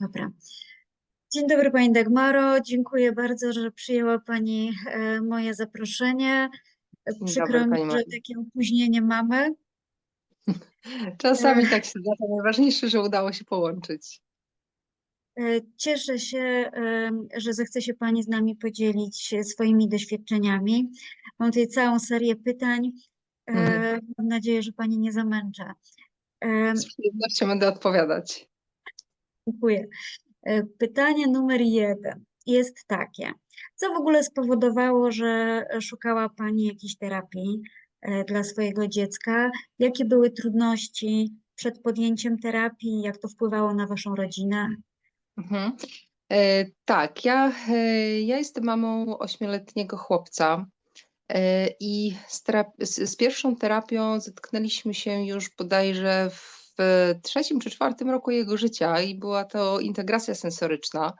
Dobra. Dzień dobry Pani Dagmaro. Dziękuję bardzo, że przyjęła Pani e, moje zaproszenie. Dzień Przykro dobry, mi, że takie opóźnienie mamy. Czasami tak się zdarza. Najważniejsze, że udało się połączyć. E, Cieszę się, e, że zechce się Pani z nami podzielić swoimi doświadczeniami. Mam tutaj całą serię pytań. E, Mhm. Mam nadzieję, że Pani nie zamęczę. E, Z przyjemnością będę odpowiadać. Dziękuję. E, Pytanie numer jeden jest takie. Co w ogóle spowodowało, że szukała Pani jakiejś terapii e, dla swojego dziecka? Jakie były trudności przed podjęciem terapii? Jak to wpływało na Waszą rodzinę? Mhm. E, tak, ja, e, ja jestem mamą ośmioletniego chłopca e, i z, z, z pierwszą terapią zetknęliśmy się już bodajże w trzecim czy czwartym roku jego życia i była to integracja sensoryczna.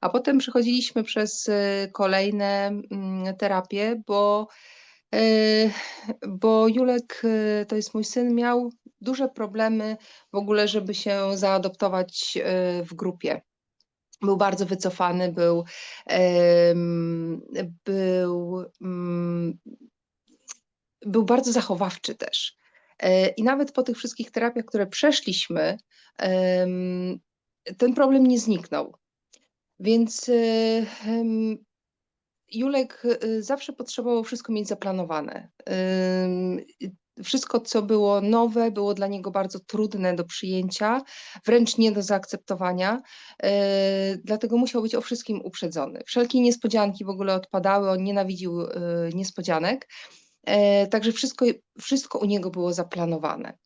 A potem przechodziliśmy przez e, kolejne mm, terapie, bo, e, bo Julek, e, to jest mój syn, miał duże problemy w ogóle, żeby się zaadoptować w grupie. Był bardzo wycofany, był, był, mm, był bardzo zachowawczy też. E, I nawet po tych wszystkich terapiach, które przeszliśmy, ten problem nie zniknął. Więc e, Julek e, zawsze potrzebował wszystko mieć zaplanowane. Wszystko, co było nowe, było dla niego bardzo trudne do przyjęcia, wręcz nie do zaakceptowania. Dlatego musiał być o wszystkim uprzedzony. Wszelkie niespodzianki w ogóle odpadały, on nienawidził niespodzianek. E, Także wszystko, wszystko u niego było zaplanowane.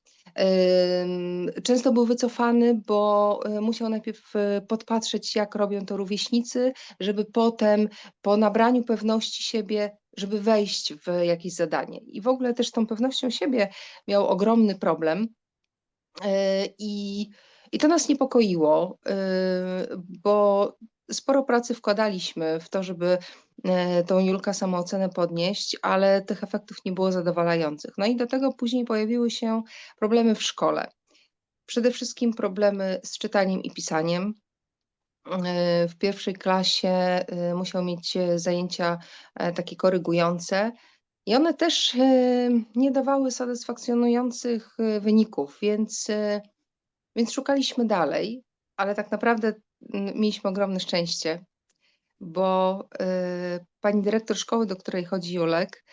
Ym, Często był wycofany, bo e, musiał najpierw e, podpatrzeć, jak robią to rówieśnicy, żeby potem po nabraniu pewności siebie, żeby wejść w jakieś zadanie. I w ogóle też tą pewnością siebie miał ogromny problem. E, I, i to nas niepokoiło, e, bo sporo pracy wkładaliśmy w to, żeby e, tą Julka samoocenę podnieść, ale tych efektów nie było zadowalających. No i do tego później pojawiły się problemy w szkole. Przede wszystkim problemy z czytaniem i pisaniem. E, W pierwszej klasie e, musiał mieć e, zajęcia e, takie korygujące. I one też e, nie dawały satysfakcjonujących e, wyników, więc, e, więc szukaliśmy dalej, ale tak naprawdę mieliśmy ogromne szczęście, bo e, pani dyrektor szkoły, do której chodzi Julek,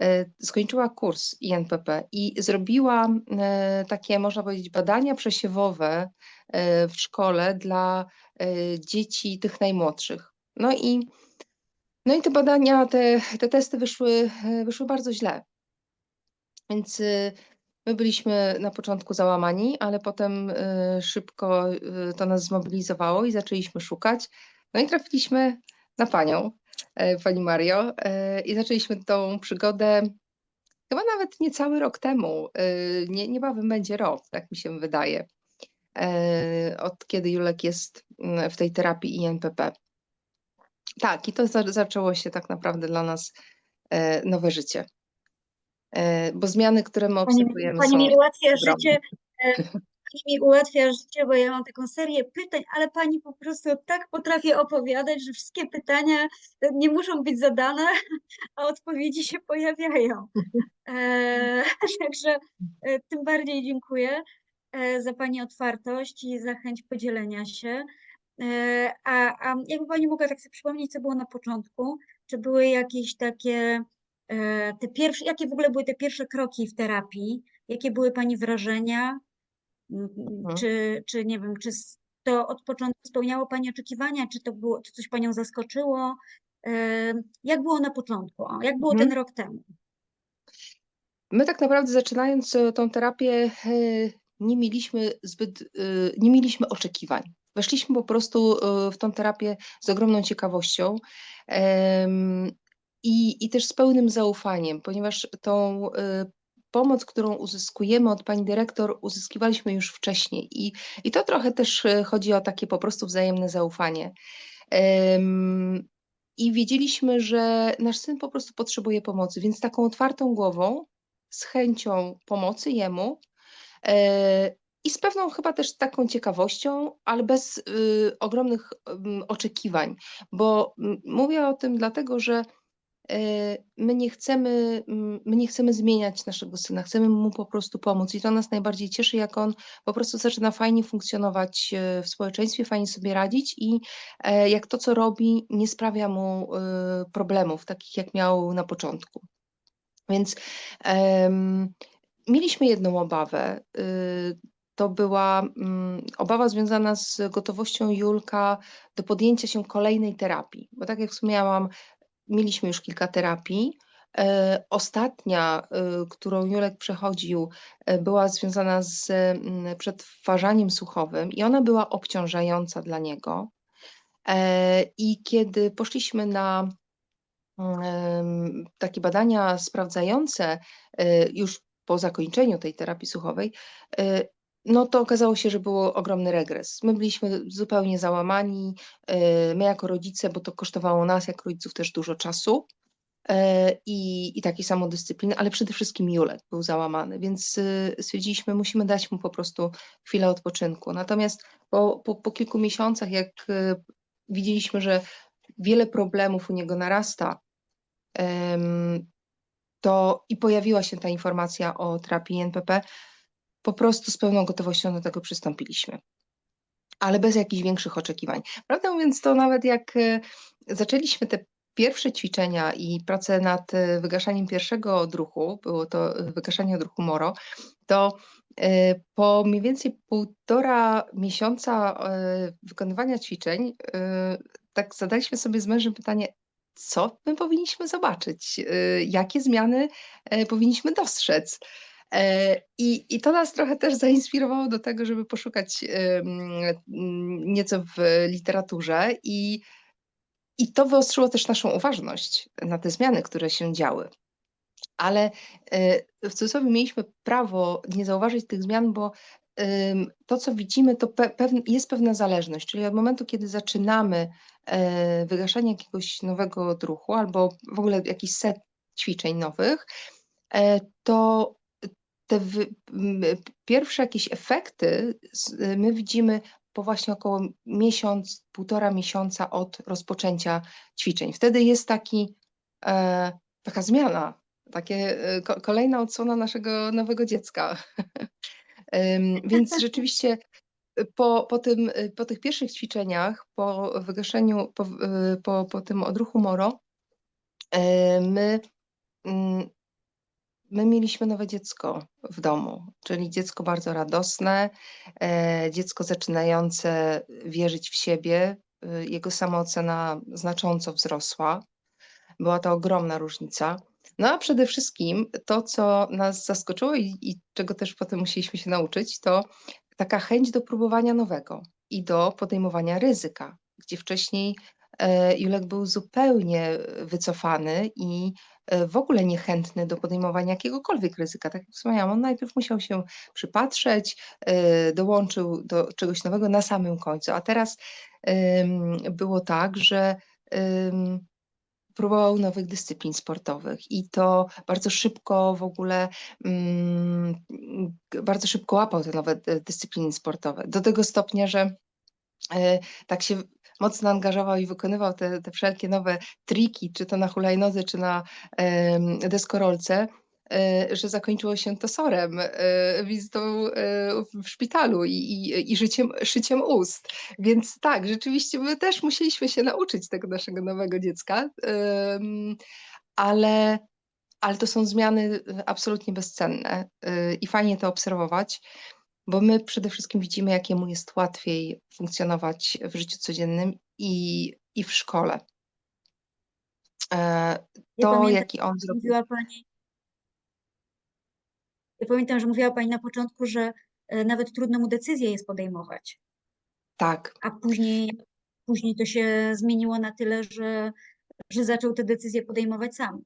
e, skończyła kurs INPP i zrobiła e, takie, można powiedzieć, badania przesiewowe w szkole dla dzieci tych najmłodszych. No i no i te badania, te, te testy wyszły, wyszły bardzo źle. Więc y, my byliśmy na początku załamani, ale potem y, szybko y, to nas zmobilizowało i zaczęliśmy szukać. No i trafiliśmy na panią, e, pani Mario, e, i zaczęliśmy tą przygodę chyba nawet nie cały rok temu. y, Nie, niebawem będzie rok, tak mi się wydaje, e, od kiedy Julek jest mm, w tej terapii INPP. Tak, i to za- zaczęło się tak naprawdę dla nas e, nowe życie. E, Bo zmiany, które my Pani, obserwujemy, pani są mi ułatwia ogromne. życie. Pani mi ułatwia życie, bo ja mam taką serię pytań, ale pani po prostu tak potrafi opowiadać, że wszystkie pytania e, nie muszą być zadane, a odpowiedzi się pojawiają. E, Także e, tym bardziej dziękuję e, za Pani otwartość i za chęć podzielenia się. E, A, a jakby Pani mogła tak sobie przypomnieć, co było na początku? Czy były jakieś takie te pierwsze, jakie w ogóle były te pierwsze kroki w terapii? Jakie były Pani wrażenia? Mhm. Czy, czy nie wiem, czy to od początku spełniało Pani oczekiwania, czy to było, czy coś Panią zaskoczyło? E, Jak było na początku? Jak było ten Mhm. rok temu? My tak naprawdę zaczynając e, tą terapię, e, nie mieliśmy zbyt, e, nie mieliśmy oczekiwań. Weszliśmy po prostu w tą terapię z ogromną ciekawością i, i też z pełnym zaufaniem, ponieważ tą pomoc, którą uzyskujemy od pani dyrektor, uzyskiwaliśmy już wcześniej i, i to trochę też e, chodzi o takie po prostu wzajemne zaufanie. Em, I wiedzieliśmy, że nasz syn po prostu potrzebuje pomocy, więc taką otwartą głową, z chęcią pomocy jemu e, i z pewną chyba też taką ciekawością, ale bez y, ogromnych ym, oczekiwań, bo mm, mówię o tym dlatego, że y, my nie chcemy, mm, my nie chcemy zmieniać naszego syna, chcemy mu po prostu pomóc i to nas najbardziej cieszy, jak on po prostu zaczyna fajnie funkcjonować e, w społeczeństwie, fajnie sobie radzić i e, jak to, co robi, nie sprawia mu y, problemów, takich jak miał na początku. Więc em, mieliśmy jedną obawę. y, To była mm, obawa związana z gotowością Julka do podjęcia się kolejnej terapii, bo tak jak wspomniałam, mieliśmy już kilka terapii. E, Ostatnia, y, którą Julek przechodził, e, była związana z mm, przetwarzaniem słuchowym i ona była obciążająca dla niego. E, I kiedy poszliśmy na em, takie badania sprawdzające e, już po zakończeniu tej terapii słuchowej, e, no to okazało się, że był ogromny regres. My byliśmy zupełnie załamani, e, my jako rodzice, bo to kosztowało nas jako rodziców też dużo czasu e, i, i takiej samodyscypliny, ale przede wszystkim Julek był załamany, więc e, stwierdziliśmy, musimy dać mu po prostu chwilę odpoczynku. Natomiast po, po, po kilku miesiącach, jak widzieliśmy, że wiele problemów u niego narasta, to i pojawiła się ta informacja o terapii NPP, po prostu z pełną gotowością do tego przystąpiliśmy. Ale bez jakichś większych oczekiwań. Prawdę mówiąc, to nawet jak e, zaczęliśmy te pierwsze ćwiczenia i pracę nad e, wygaszaniem pierwszego odruchu, było to wygaszanie odruchu Moro, to e, po mniej więcej półtora miesiąca wykonywania ćwiczeń, tak zadaliśmy sobie z mężem pytanie, co my powinniśmy zobaczyć, jakie zmiany powinniśmy dostrzec. E, I, I to nas trochę też zainspirowało do tego, żeby poszukać mm, nieco w literaturze i, i to wyostrzyło też naszą uważność na te zmiany, które się działy. Ale e, w cudzysłowie mieliśmy prawo nie zauważyć tych zmian, bo to, co widzimy, to jest pewna zależność, czyli od momentu, kiedy zaczynamy e, wygaszanie jakiegoś nowego odruchu albo w ogóle jakiś set ćwiczeń nowych, to te wy, pierwsze jakieś efekty my widzimy po właśnie około miesiąc, półtora miesiąca od rozpoczęcia ćwiczeń. Wtedy jest taki, e, taka zmiana, takie e, ko, kolejna odsłona naszego nowego dziecka. Więc rzeczywiście po, po, tym, po tych pierwszych ćwiczeniach, po wygaszeniu, po, po, po tym odruchu Moro, e, my mm, my mieliśmy nowe dziecko w domu, czyli dziecko bardzo radosne, e, dziecko zaczynające wierzyć w siebie. y, Jego samoocena znacząco wzrosła. Była to ogromna różnica. No a przede wszystkim to, co nas zaskoczyło i, i czego też potem musieliśmy się nauczyć, to taka chęć do próbowania nowego i do podejmowania ryzyka, gdzie wcześniej e, Julek był zupełnie wycofany i e, w ogóle niechętny do podejmowania jakiegokolwiek ryzyka. Tak jak wspomniałam, on najpierw musiał się przypatrzeć, e, dołączył do czegoś nowego na samym końcu, a teraz było tak, że próbował nowych dyscyplin sportowych i to bardzo szybko w ogóle, mm, bardzo szybko łapał te nowe dy- dyscypliny sportowe. Do tego stopnia, że e, tak się mocno angażował i wykonywał te, te wszelkie nowe triki, czy to na hulajnodze, czy na em, deskorolce, e, że zakończyło się to sorem, e, wizytą e, w szpitalu i, i, i życiem, szyciem ust. Więc tak, rzeczywiście my też musieliśmy się nauczyć tego naszego nowego dziecka, ale, ale to są zmiany absolutnie bezcenne i fajnie to obserwować, bo my przede wszystkim widzimy, jak jemu jest łatwiej funkcjonować w życiu codziennym i, i w szkole. E, To, pamiętam, jaki on zrobił. Pani, ja pamiętam, że mówiła Pani na początku, że e, nawet trudno mu decyzję jest podejmować, Tak, a później, później to się zmieniło na tyle, że, że zaczął te decyzje podejmować sam.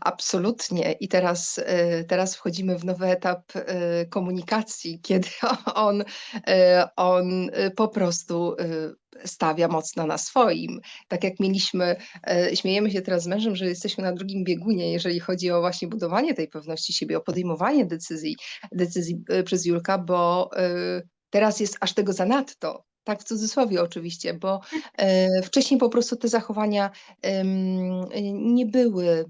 Absolutnie. I teraz, y, teraz wchodzimy w nowy etap, y, komunikacji, kiedy on, y, on, po prostu, stawia mocno na swoim. Tak jak mieliśmy, śmiejemy się teraz z mężem, że jesteśmy na drugim biegunie, jeżeli chodzi o właśnie budowanie tej pewności siebie, o podejmowanie decyzji decyzji, przez Julka, bo, teraz jest aż tego zanadto. Tak w cudzysłowie oczywiście, bo, wcześniej po prostu te zachowania, nie były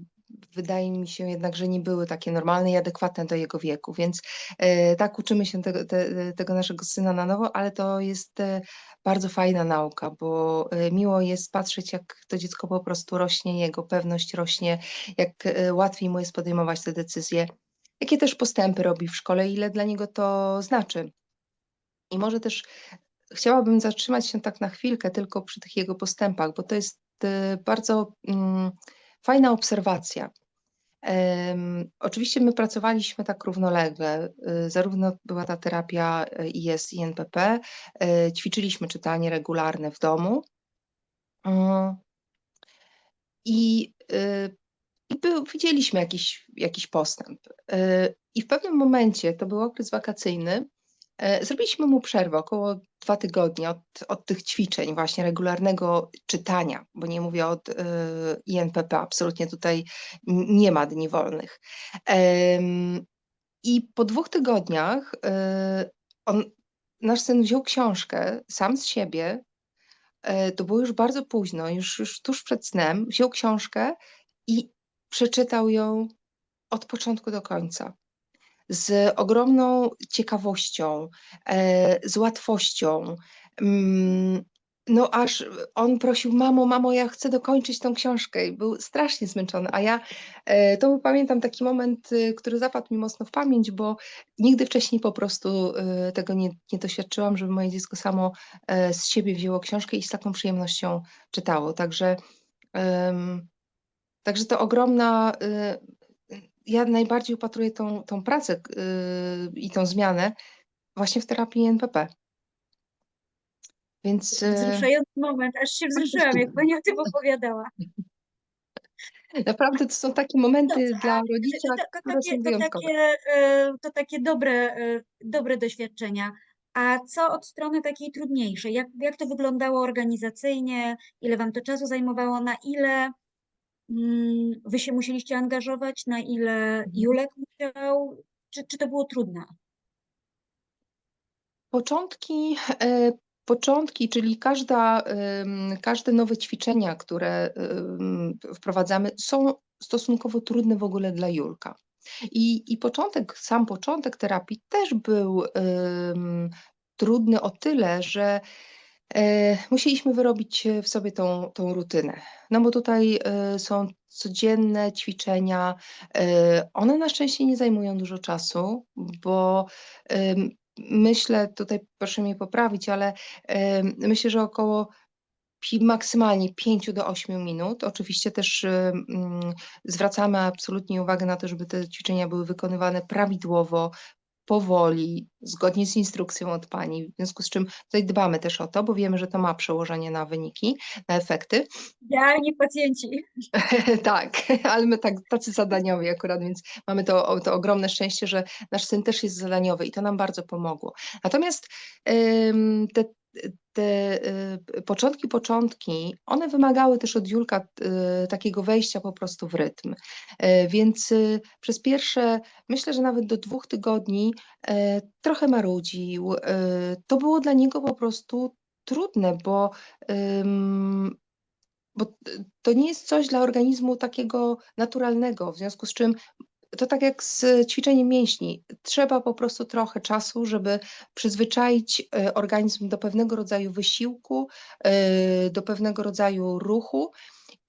wydaje mi się jednak, że nie były takie normalne i adekwatne do jego wieku, więc, y, tak uczymy się tego te tego naszego syna na nowo, ale to jest, y, bardzo fajna nauka, bo, y, miło jest patrzeć, jak to dziecko po prostu rośnie, jego pewność rośnie, jak, łatwiej mu jest podejmować te decyzje, jakie też postępy robi w szkole, ile dla niego to znaczy. I może też chciałabym zatrzymać się tak na chwilkę tylko przy tych jego postępach, bo to jest, bardzo, mm, fajna obserwacja. Em, oczywiście my pracowaliśmy tak równolegle, y, zarówno była ta terapia, y, IS i NPP, y, ćwiczyliśmy czytanie regularne w domu. Mm. I, y, i był widzieliśmy jakiś jakiś postęp. Y, I w pewnym momencie, to był okres wakacyjny, y, zrobiliśmy mu przerwę około 2 tygodnie od od tych ćwiczeń właśnie regularnego czytania, bo nie mówię od, y, INPP, absolutnie tutaj nie ma dni wolnych. Em, I po 2 tygodniach, y, on nasz syn wziął książkę sam z siebie, y, to było już bardzo późno, już już tuż przed snem, wziął książkę i przeczytał ją od początku do końca. Z ogromną ciekawością, e, z łatwością. Mm, no aż on prosił: „Mamo, mamo, ja chcę dokończyć tą książkę” i był strasznie zmęczony, a ja, e, to pamiętam taki moment, y, który zapadł mi mocno w pamięć, bo nigdy wcześniej po prostu, y, tego nie nie doświadczyłam, żeby moje dziecko samo, e, z siebie wzięło książkę i z taką przyjemnością czytało. Także, także to ogromna, y, ja najbardziej upatruję tą tą pracę k y, i tą zmianę właśnie w terapii NPP. Więc, Wzruszający moment, aż się wzruszyłam, jak pani o tym opowiadała. Naprawdę to są takie momenty co, dla a rodzica, to to które takie są to takie, y, to takie dobre, y, dobre doświadczenia. A co od strony takiej trudniejszej? Jak jak to wyglądało organizacyjnie? Ile wam to czasu zajmowało? Na ile, wy się musieliście angażować? Na ile Mhm. Julek musiał? Czy czy to było trudne? Początki, e, początki, czyli każda, każde nowe ćwiczenia, które, wprowadzamy, są stosunkowo trudne w ogóle dla Julka. I i początek, sam początek terapii też był, trudny o tyle, że, musieliśmy wyrobić w sobie tą tą rutynę. No bo tutaj, y, są codzienne ćwiczenia, one na szczęście nie zajmują dużo czasu, bo, myślę, tutaj proszę mnie poprawić, ale, myślę, że około maksymalnie 5 do 8 minut. Oczywiście też, zwracamy absolutnie uwagę na to, żeby te ćwiczenia były wykonywane prawidłowo, powoli, zgodnie z instrukcją od pani, w związku z czym tutaj dbamy też o to, bo wiemy, że to ma przełożenie na wyniki, na efekty. Idealni pacjenci. Tak, ale my tak tacy zadaniowi akurat, więc mamy to to ogromne szczęście, że nasz syn też jest zadaniowy i to nam bardzo pomogło. Natomiast, ym, te te, y, początki, początki, one wymagały też od Julka, y, takiego wejścia po prostu w rytm. E, więc, y, przez pierwsze, myślę, że nawet do 2 tygodni, trochę marudził. Y, to było dla niego po prostu trudne, bo, bo to nie jest coś dla organizmu takiego naturalnego, w związku z czym to tak jak z ćwiczeniem mięśni. Trzeba po prostu trochę czasu, żeby przyzwyczaić, y, organizm do pewnego rodzaju wysiłku, y, do pewnego rodzaju ruchu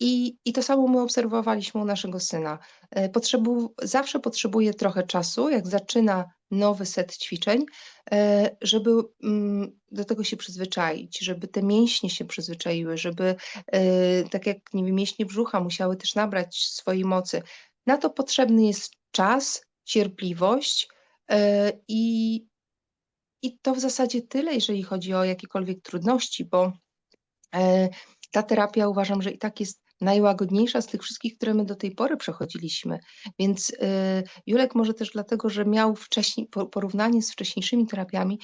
i i to samo my obserwowaliśmy u naszego syna. E, potrzebu zawsze potrzebuje trochę czasu, jak zaczyna nowy set ćwiczeń, e, żeby, mm, do tego się przyzwyczaić, żeby te mięśnie się przyzwyczaiły, żeby, tak jak, nie wiem, mięśnie brzucha musiały też nabrać swojej mocy. Na to potrzebny jest czas, cierpliwość, e, i i to w zasadzie tyle, jeżeli chodzi o jakiekolwiek trudności, bo, e, ta terapia uważam, że i tak jest najłagodniejsza z tych wszystkich, które my do tej pory przechodziliśmy. Więc y, Julek może też dlatego, że miał wcześniej po- porównanie z wcześniejszymi terapiami,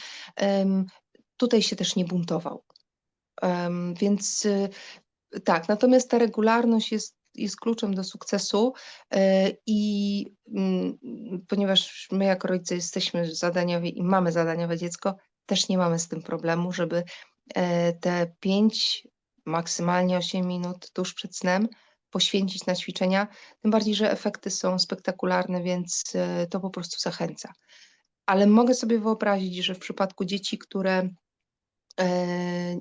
tutaj się też nie buntował. Więc tak, natomiast ta regularność jest, jest kluczem do sukcesu e, i mm, ponieważ my jako rodzice jesteśmy zadaniowi i mamy zadaniowe dziecko, też nie mamy z tym problemu, żeby e, te 5, maksymalnie 8 minut tuż przed snem poświęcić na ćwiczenia, tym bardziej, że efekty są spektakularne, więc e, to po prostu zachęca. Ale mogę sobie wyobrazić, że w przypadku dzieci, które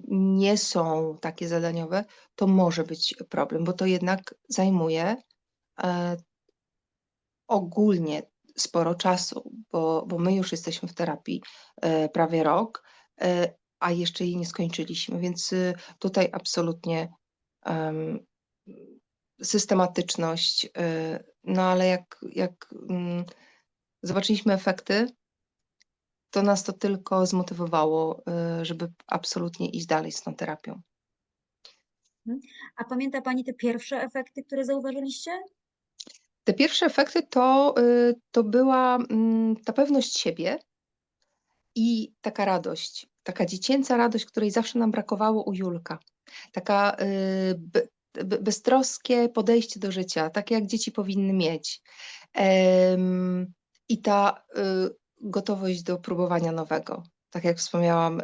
nie są takie zadaniowe, to może być problem, bo to jednak zajmuje e, ogólnie sporo czasu, bo, bo my już jesteśmy w terapii e, prawie rok, e, a jeszcze jej nie skończyliśmy, więc y, tutaj absolutnie em, systematyczność, y, no ale jak, jak mm, zobaczyliśmy efekty, to nas to tylko zmotywowało, y, żeby absolutnie iść dalej z tą terapią. A pamięta Pani te pierwsze efekty, które zauważyliście? Te pierwsze efekty to, y, to była mm, ta pewność siebie i taka radość, taka dziecięca radość, której zawsze nam brakowało u Julka. Taka y, be, be, beztroskie podejście do życia, takie jak dzieci powinny mieć. I ta gotowość do próbowania nowego. Tak jak wspomniałam, y,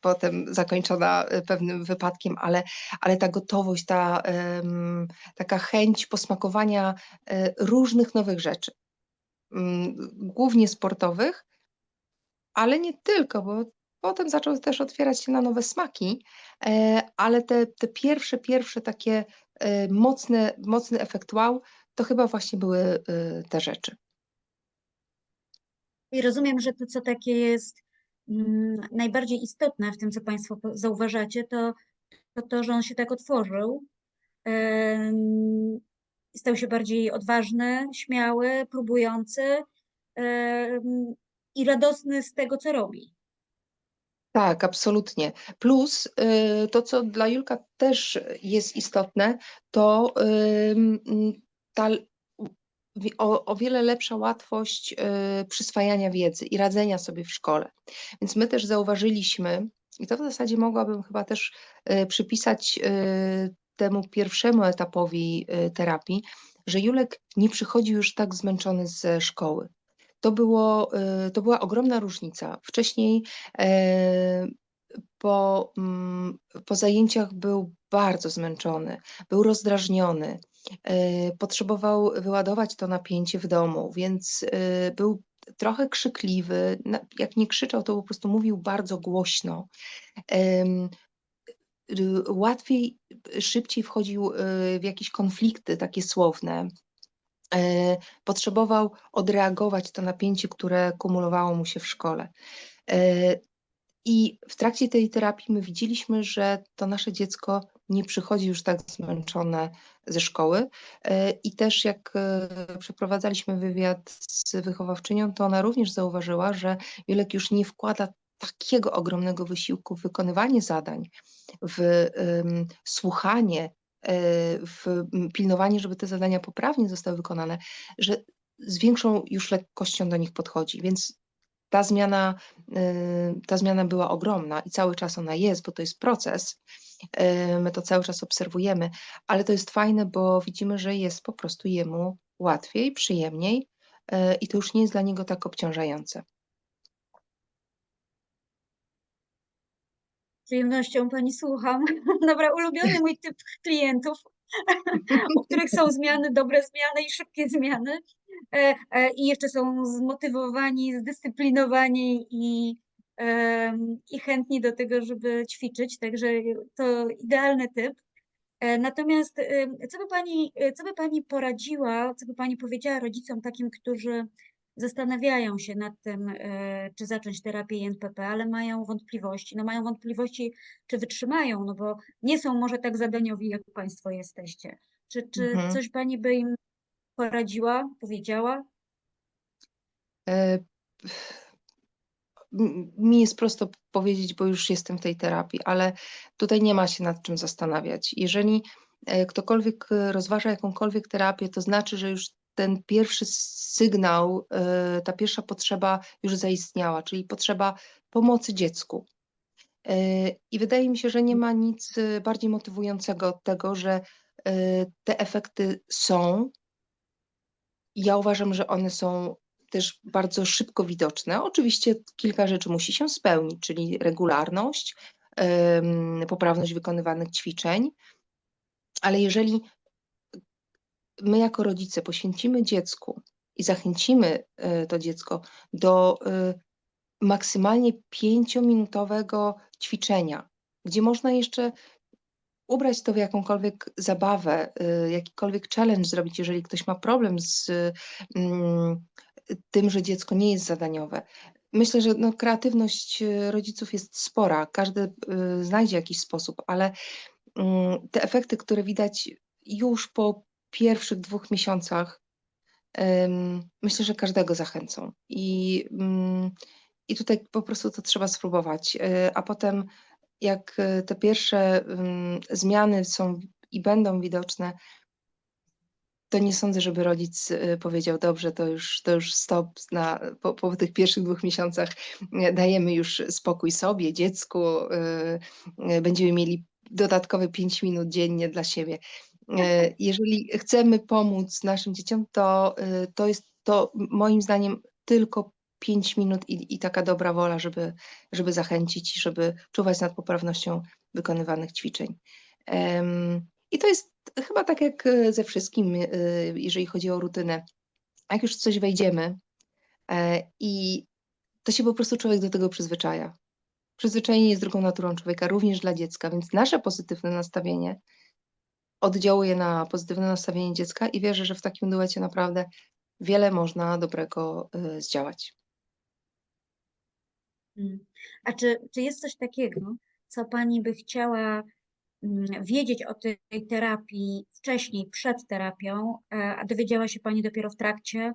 potem zakończona y, pewnym wypadkiem, ale, ale ta gotowość, ta taka chęć posmakowania y, różnych nowych rzeczy, mm, głównie sportowych, ale nie tylko, bo potem zaczął też otwierać się na nowe smaki, ale te, te pierwsze, pierwsze takie mocne, mocny efekt wow, to chyba właśnie były te rzeczy. I rozumiem, że to, co takie jest mm, najbardziej istotne w tym, co Państwo zauważacie, to, to że on się tak otworzył. Stał się bardziej odważny, śmiały, próbujący i radosny z tego, co robi. Tak, absolutnie. Plus y, to, co dla Julka też jest istotne, to ta o, o wiele lepsza łatwość y, przyswajania wiedzy i radzenia sobie w szkole. Więc my też zauważyliśmy, i to w zasadzie mogłabym chyba też y, przypisać y, temu pierwszemu etapowi terapii, że Julek nie przychodził już tak zmęczony ze szkoły. To, było, to była ogromna różnica. Wcześniej e, po, mm, po zajęciach był bardzo zmęczony, był rozdrażniony, potrzebował wyładować to napięcie w domu, więc e, był trochę krzykliwy. Jak nie krzyczał, to po prostu mówił bardzo głośno. Łatwiej, szybciej wchodził y, w jakieś konflikty takie słowne. E, Potrzebował odreagować to napięcie, które kumulowało mu się w szkole. E, I w trakcie tej terapii my widzieliśmy, że to nasze dziecko nie przychodzi już tak zmęczone ze szkoły. E, I też jak e, przeprowadzaliśmy wywiad z wychowawczynią, to ona również zauważyła, że Julek już nie wkłada takiego ogromnego wysiłku w wykonywanie zadań, w em, słuchanie, e, w pilnowanie, żeby te zadania poprawnie zostały wykonane, że z większą już lekkością do nich podchodzi. Więc ta zmiana, y, ta zmiana była ogromna i cały czas ona jest, bo to jest proces. y, My to cały czas obserwujemy, ale to jest fajne, bo widzimy, że jest po prostu jemu łatwiej, przyjemniej y, i to już nie jest dla niego tak obciążające. Przyjemnością Pani słucham. Dobra, ulubiony mój typ klientów, u których są zmiany, dobre zmiany i szybkie zmiany. E, e, I jeszcze są zmotywowani, zdyscyplinowani i, i chętni do tego, żeby ćwiczyć. Także to idealny typ. E, Natomiast co by Pani, co by Pani poradziła, co by Pani powiedziała rodzicom takim, którzy zastanawiają się nad tym, czy zacząć terapię INPP, ale mają wątpliwości. No mają wątpliwości, czy wytrzymają, no bo nie są może tak zadaniowi, jak Państwo jesteście. Czy, czy Mhm. coś Pani by im poradziła, powiedziała? E, Mi jest prosto powiedzieć, bo już jestem w tej terapii, ale tutaj nie ma się nad czym zastanawiać. Jeżeli e, ktokolwiek rozważa jakąkolwiek terapię, to znaczy, że już ten pierwszy sygnał, e, ta pierwsza potrzeba już zaistniała, czyli potrzeba pomocy dziecku. I wydaje mi się, że nie ma nic bardziej motywującego od tego, że te efekty są. Ja uważam, że one są też bardzo szybko widoczne. Oczywiście kilka rzeczy musi się spełnić, czyli regularność, poprawność wykonywanych ćwiczeń, ale jeżeli my jako rodzice poświęcimy dziecku i zachęcimy e, to dziecko do e, maksymalnie pięciominutowego ćwiczenia, gdzie można jeszcze ubrać to w jakąkolwiek zabawę, e, jakikolwiek challenge zrobić, jeżeli ktoś ma problem z mm, tym, że dziecko nie jest zadaniowe. Myślę, że no, kreatywność rodziców jest spora, każdy znajdzie jakiś sposób, ale mm, te efekty, które widać już po pierwszych dwóch miesiącach, myślę, że każdego zachęcą. I, mm, i tutaj po prostu to trzeba spróbować. A potem, jak e, te pierwsze mm, zmiany są i będą widoczne, to nie sądzę, żeby rodzic e, powiedział, dobrze, to już, to już stop, na, po, po tych pierwszych dwóch miesiącach dajemy już spokój sobie, dziecku, będziemy mieli dodatkowe 5 minut dziennie dla siebie. E, jeżeli chcemy pomóc naszym dzieciom, to, e, to jest to moim zdaniem tylko 5 minut i, i taka dobra wola, żeby, żeby zachęcić i żeby czuwać nad poprawnością wykonywanych ćwiczeń. I to jest chyba tak jak ze wszystkim, e, jeżeli chodzi o rutynę. Jak już coś wejdziemy i to się po prostu człowiek do tego przyzwyczaja. Przyzwyczajenie jest drugą naturą człowieka, również dla dziecka, więc nasze pozytywne nastawienie oddziałuje na pozytywne nastawienie dziecka i wierzę, że w takim duecie naprawdę wiele można dobrego zdziałać. Mm. A czy, czy jest coś takiego, co Pani by chciała mm, wiedzieć o tej terapii wcześniej, przed terapią, e, a dowiedziała się Pani dopiero w trakcie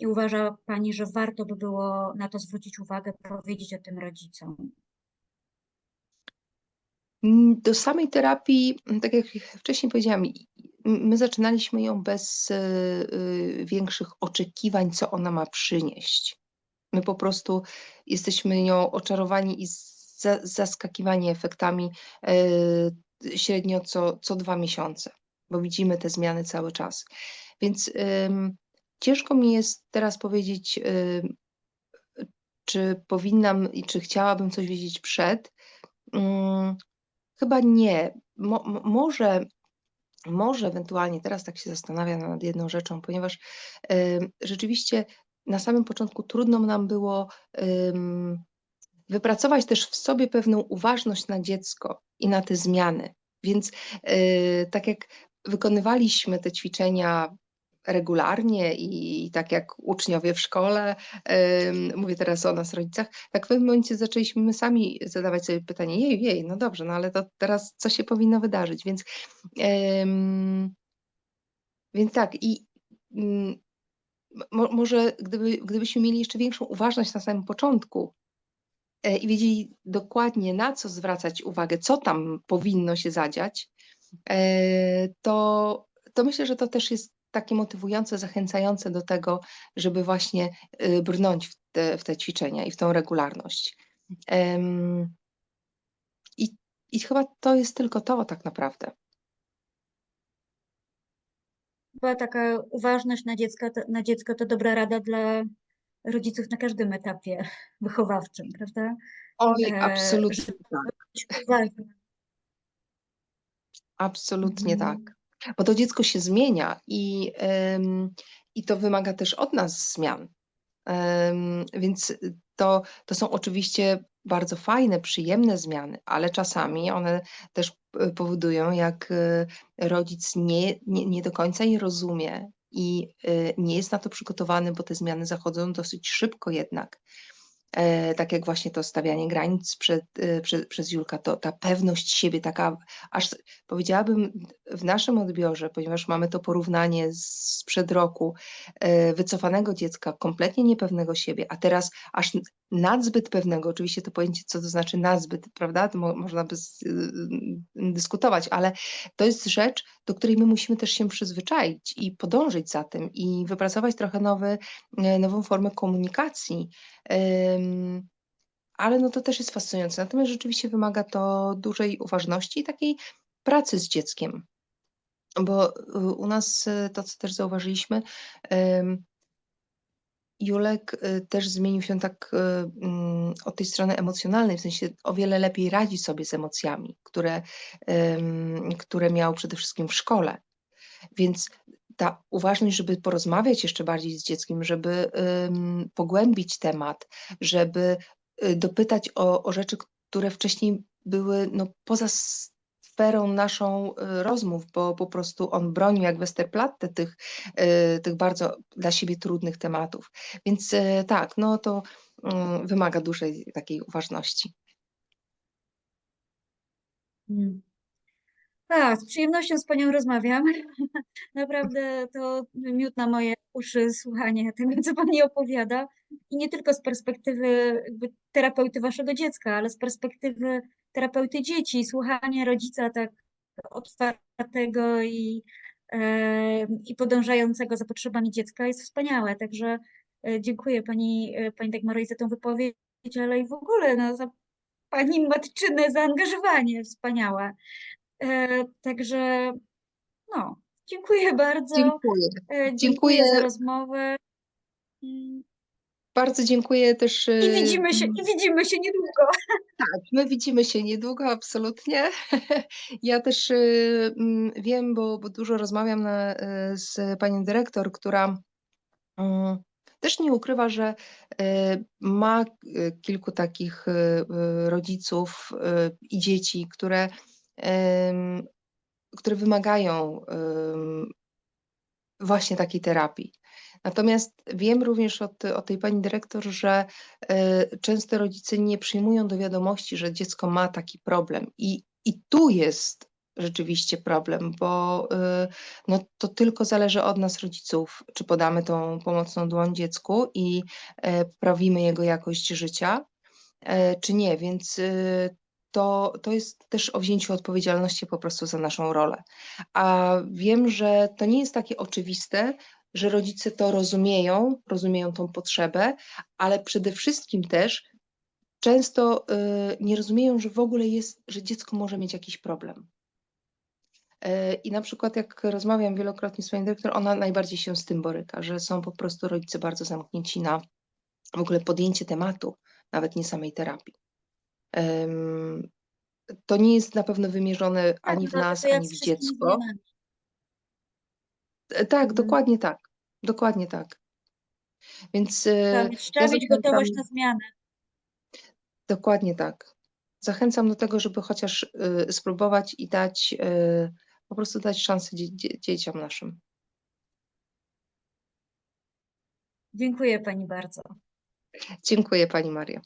i uważa Pani, że warto by było na to zwrócić uwagę, powiedzieć o tym rodzicom? Mm, do samej terapii, tak jak wcześniej powiedziałam, my zaczynaliśmy ją bez y, y, większych oczekiwań, co ona ma przynieść. My po prostu jesteśmy nią oczarowani i zaskakiwani efektami y, średnio co, co dwa miesiące, bo widzimy te zmiany cały czas. Więc ciężko mi jest teraz powiedzieć, czy powinnam i czy chciałabym coś wiedzieć przed. Mm, Chyba nie. Mo, może, może ewentualnie teraz tak się zastanawiam nad jedną rzeczą, ponieważ y, rzeczywiście na samym początku trudno nam było wypracować też w sobie pewną uważność na dziecko i na te zmiany. Więc y, tak jak wykonywaliśmy te ćwiczenia regularnie i, tak jak uczniowie w szkole, mówię teraz o nas rodzicach, tak w pewnym momencie zaczęliśmy my sami zadawać sobie pytanie, jej, jej, no dobrze, no ale to teraz co się powinno wydarzyć, więc więc tak i mm, mo, może gdyby, gdybyśmy mieli jeszcze większą uważność na samym początku e, i wiedzieli dokładnie na co zwracać uwagę, co tam powinno się zadziać, e, to, to myślę, że to też jest takie motywujące, zachęcające do tego, żeby właśnie y, brnąć w te, w te ćwiczenia i w tą regularność. I, I chyba to jest tylko to tak naprawdę. Była taka uważność na dziecko, to, na dziecko to dobra rada dla rodziców na każdym etapie wychowawczym, prawda? Oj, e, absolutnie tak. Absolutnie mhm. tak bo to dziecko się zmienia i, i to wymaga też od nas zmian. Więc to, to są oczywiście bardzo fajne, przyjemne zmiany, ale czasami one też e, powodują, jak e, rodzic nie, nie, nie do końca je rozumie i e, nie jest na to przygotowany, bo te zmiany zachodzą dosyć szybko jednak. Tak jak właśnie to stawianie granic przed, e, przez Julka, to ta pewność siebie, taka aż powiedziałabym w naszym odbiorze, ponieważ mamy to porównanie sprzed roku, e, wycofanego dziecka, kompletnie niepewnego siebie, a teraz aż nadzbyt pewnego, oczywiście to pojęcie, co to znaczy nazbyt, prawda, to mo można by z y, dyskutować, ale to jest rzecz, do której my musimy też się przyzwyczaić i podążyć za tym i wypracować trochę nowy e, nową formę komunikacji. Ale no to też jest fascynujące. Natomiast rzeczywiście wymaga to dużej uważności i takiej pracy z dzieckiem. Bo, y, u nas, y, to co też zauważyliśmy, Julek, y, też zmienił się tak, mm, od tej strony emocjonalnej, w sensie o wiele lepiej radzi sobie z emocjami, które, które miał przede wszystkim w szkole. Więc ta uważność, żeby porozmawiać jeszcze bardziej z dzieckiem, żeby, pogłębić temat, żeby, dopytać o o rzeczy, które wcześniej były, no, poza sferą naszą, y, rozmów, bo po prostu on bronił jak Westerplatte tych, y, tych bardzo dla siebie trudnych tematów. Więc, y, tak, no to, mm, wymaga dużej takiej uważności. Mm. Tak, z przyjemnością z panią rozmawiam. Naprawdę to miód na moje uszy słuchanie tego, co pani opowiada. I nie tylko z perspektywy terapeuty waszego dziecka, ale z perspektywy terapeuty dzieci. Słuchanie rodzica tak otwartego i, e, i podążającego za potrzebami dziecka jest wspaniałe. Także e, dziękuję pani, e, pani Dagmaro za tę wypowiedź, ale i w ogóle no, za pani matczyne zaangażowanie wspaniałe. Także no, dziękuję bardzo. Dziękuję. Dziękuję Dziękuję. za rozmowę. Bardzo dziękuję też, I y, widzimy się, i widzimy się niedługo. Tak, my widzimy się niedługo, absolutnie. Ja też, mm, wiem, bo bo dużo rozmawiam na y, z panią dyrektor, która, mm, też nie ukrywa, że, ma, kilku takich, rodziców, i dzieci, które, które wymagają, ym, właśnie takiej terapii. Natomiast wiem również od od tej pani dyrektor, że, y, często rodzice nie przyjmują do wiadomości, że dziecko ma taki problem. I i tu jest rzeczywiście problem, bo, y, no to tylko zależy od nas rodziców, czy podamy tą pomocną dłoń dziecku i, e, poprawimy jego jakość życia, e, czy nie. Więc, y, to to jest też o wzięciu odpowiedzialności po prostu za naszą rolę. A wiem, że to nie jest takie oczywiste, że rodzice to rozumieją, rozumieją tą potrzebę, ale przede wszystkim też często, y, nie rozumieją, że w ogóle jest że dziecko może mieć jakiś problem. E, I na przykład jak rozmawiam wielokrotnie z panią dyrektor, ona najbardziej się z tym boryka, że są po prostu rodzice bardzo zamknięci na w ogóle podjęcie tematu, nawet nie samej terapii. Ym, to nie jest na pewno wymierzone Tak, ani w no, nas, ani w dziecko. E, tak, Mhm. dokładnie tak. Dokładnie tak. Więc, Trzeba y, mieć ja trzeba mieć gotowość na zmianę. Dokładnie tak. Zachęcam do tego, żeby chociaż, y, spróbować i dać, y, po prostu dać szansę dzie dzie dzieciom naszym. Dziękuję pani bardzo. Dziękuję pani Mario.